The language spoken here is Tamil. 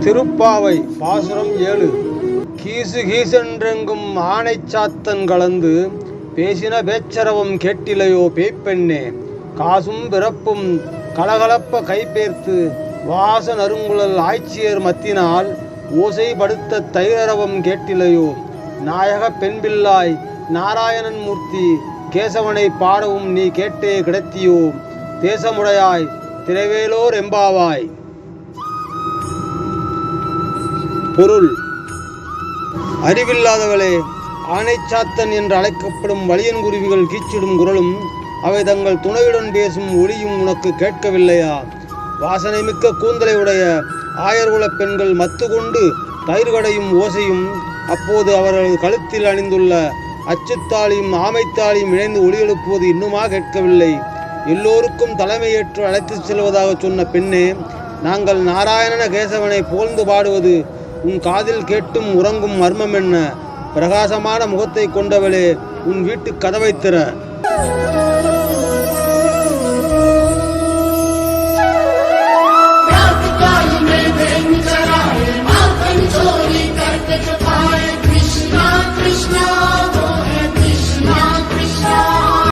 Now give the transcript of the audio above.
திருப்பாவை பாசுரம் ஏழு. கீசு கீசென்றெங்கும் ஆனைச்சாத்தன் கலந்து பேசின பேச்சரவம் கேட்டிலையோ பேய்ப்பெண்ணே. காசும் பிறப்பும் கலகலப்ப கைபேர்த்து வாச நறுங்குழல் ஆய்ச்சியர் மத்தினால் ஓசைப்படுத்த தைரவம் கேட்டிலையோ. நாயக பெண்பில்லாய் நாராயணன் மூர்த்தி கேசவனை பாடவும் நீ கேட்டே கிடத்தியோ. தேசமுடையாய் திரைவேலோர் எம்பாவாய். பொருள். அறிவில்லாதவளே ஆனைச்சாத்தன் என்று அழைக்கப்படும் வலியன் குருவிகள் கீச்சிடும் குரலும் அவை தங்கள் துணையுடன் பேசும் ஒளியும் உனக்கு கேட்கவில்லையா? வாசனை மிக்க கூந்தலை உடைய ஆயர்குலப் பெண்கள் மத்து கொண்டு தயிர் கடையும் ஓசையும் அப்போது அவர்களது கழுத்தில் அணிந்துள்ள அச்சுத்தாளியும் ஆமைத்தாளியும் இணைந்து ஒளி எழுப்புவது இன்னுமா கேட்கவில்லை. எல்லோருக்கும் தலைமையேற்று அழைத்து செல்வதாக சொன்ன பெண்ணே நாங்கள் நாராயணன கேசவனை புகழ்ந்து பாடுவது உன் காதில் கேட்டும் உறங்கும் மர்மம் என்ன? பிரகாசமான முகத்தை கொண்டவளே உன் வீட்டு கதவை திற.